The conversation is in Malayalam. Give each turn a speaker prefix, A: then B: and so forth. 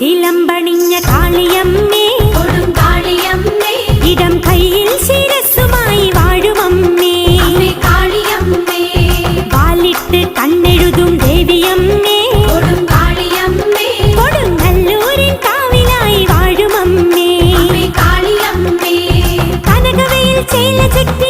A: ചിലമ്പണിഞ്ഞ കാളിയമ്മേ.
B: കാളിയമ്മേ.
A: ഇടം കയ്യിൽ ശിരസുമായി വാഴുമമ്മേ
B: കാളിയമ്മേ.
A: വാലിട്ട് കണ്ണെഴുതും ദേവിയമ്മേ.
B: കാളിയമ്മേ.
A: കനകവയിൽ ചെയ്ല ചെട്ടി